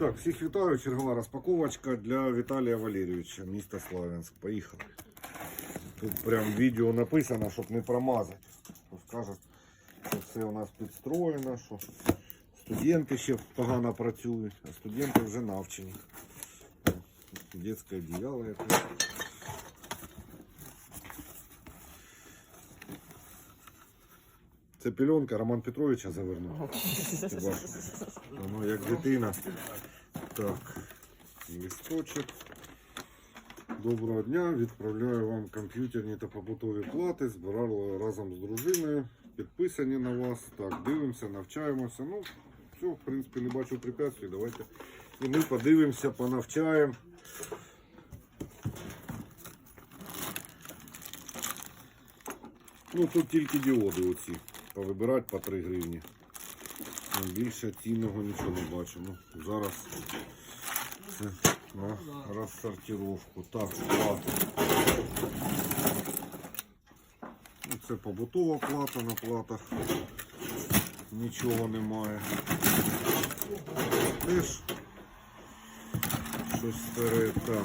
Так, всіх вітаю. Чергова розпаковочка для Віталія Валерійовича, міста Славянськ. Поїхали. Тут прям відео написано, щоб не промазати. Скажуть, що все у нас підстроєно, що студенти ще погано працюють, а студенти вже навчені. Детське одіяло якесь. Це пільонка Роман Петровича завернув. Воно як дитина. Так, листочок. Доброго дня. Відправляю вам комп'ютерні та побутові плати. Збирали разом з дружиною. Підписані на вас. Так, дивимося, навчаємося. Ну, все, в принципі, не бачу препятствий. Давайте. І ми подивимося, понавчаємо. Ну, тут тільки діоди оці. Повибирати по 3 гривні. Ну, Більше цінного нічого не бачу. Ну, зараз на розсортировку. Так, плата. Ну, Це побутова плата на платах. Нічого немає. Теж щось старе. Так.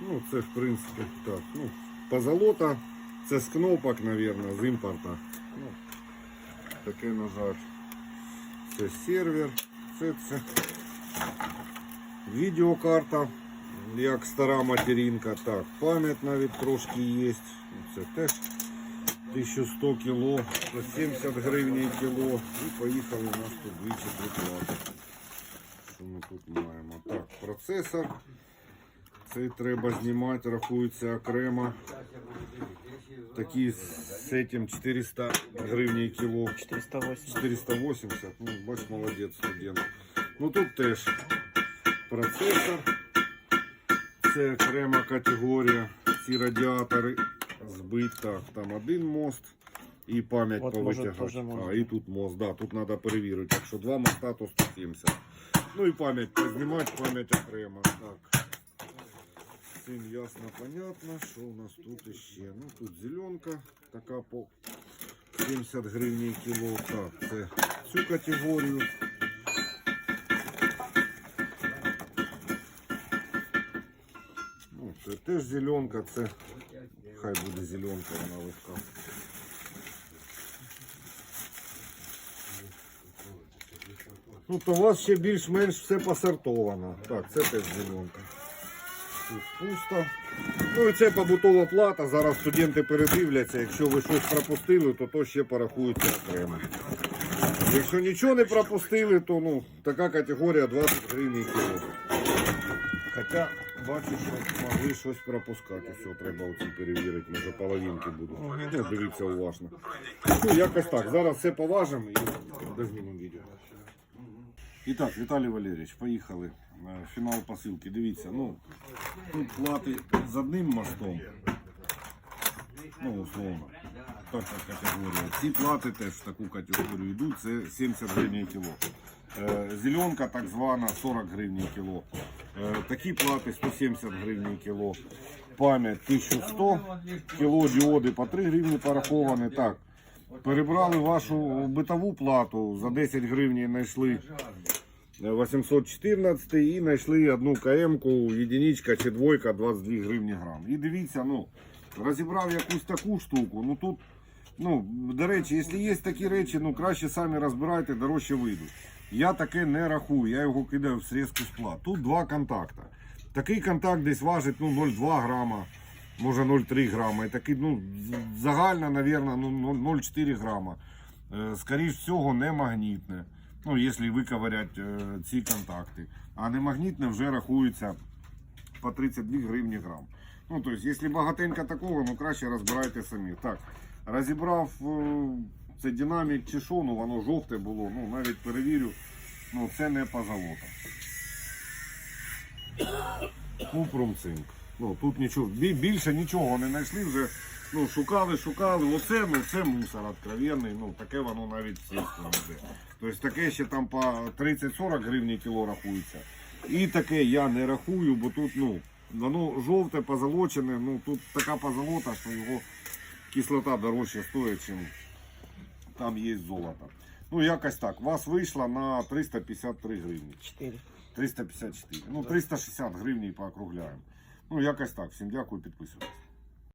Ну, це в принципі так. Ну, позолота, це з кнопок, мабуть, з імпорта. Ну, таке, на. Це сервер, це, це відеокарта, як стара материнка. Так, пам'ять навіть трошки є. Це теж 1100 кіло, 70 гривень кіло. І поїхали у нас тут двічі три. Що ми тут маємо? Так, процесор. Цей треба знімати, рахується окремо. Такі з цим 400 гривень кіло. 408. 480. Ну, бач, молодець студент. Ну тут теж процесор. Це окрема категорія. Ці радіатори збить. Так, там один мост і пам'ять От, може, повитягати. А, і тут мост, да, тут треба перевірити. Якщо два моста, то 170. Ну і пам'ять познімати, пам'ять окремо. Так. Всім ясно, понятно, що у нас тут іще. Ну тут зеленка, така по 70 гривень кіло. Так, це цю категорію. Ну, це теж зеленка, це хай буде зеленка, вона легка. Ну, то у вас ще більш-менш все посортовано. Так, це теж зеленка. Тут пусто. Ну і це побутова плата. Зараз студенти передивляться. Якщо ви щось пропустили, то то ще порахується окремо. Якщо нічого не пропустили, то ну, така категорія 20 гривень кіло. Хоча бачу, що могли щось пропускати. Все, треба оці перевірити, може половинки будуть. Дивіться уважно. Ну, якось так. Зараз все поважимо і дознімемо відео. І так, Віталій Валерійович, поїхали. Е, Фінал посилки. Дивіться, ну тут плати з одним мостом. Ну, условно. Перша категорія. Ці плати теж в таку категорію йдуть, це 70 гривень кіло. Е, Зеленка так звана 40 гривень кіло. Е, Такі плати 170 гривень кіло. Пам'ять 1100 кіло діоди по 3 гривні пораховані. Так. Перебрали вашу битову плату, за 10 гривень знайшли 814 і знайшли одну КМ-ку, єдиничка чи двойка 22 гривні грам. І дивіться, ну, розібрав якусь таку штуку. Ну тут, ну, до речі, якщо є такі речі, ну краще самі розбирайте, дорожче вийдуть. Я таке не рахую, я його кидаю в срізку сплат. Тут два контакти. Такий контакт десь важить ну, 0,2 грама, може 0,3 грама. І такий, ну, загально, мабуть, ну, 0,4 грама. Е, Скоріше всього, не магнітне. Ну, якщо виковирять е, ці контакти. А не магнітне вже рахується по 32 гривні грам. Ну, тобто, якщо багатенько такого, ну краще розбирайте самі. Так, розібрав е, це динамік чи що, ну воно жовте було, ну навіть перевірю, ну це не позолота. Купрум цинк. Ну, тут нічого, більше нічого не знайшли вже Ну, шукали, шукали. Оце, ну, це мусор откровенний. Ну, таке воно навіть не йде. Тобто таке ще там по 30-40 гривень кіло рахується. І таке я не рахую, бо тут, ну, воно жовте, позолочене, ну тут така позолота, що його кислота дорожче стоїть, ніж там є золото. Ну, якось так. У вас вийшло на 353 гривні. 4. 354. Ну, 360 гривень поокругляємо. Ну, якось так. Всім дякую, підписуйтесь.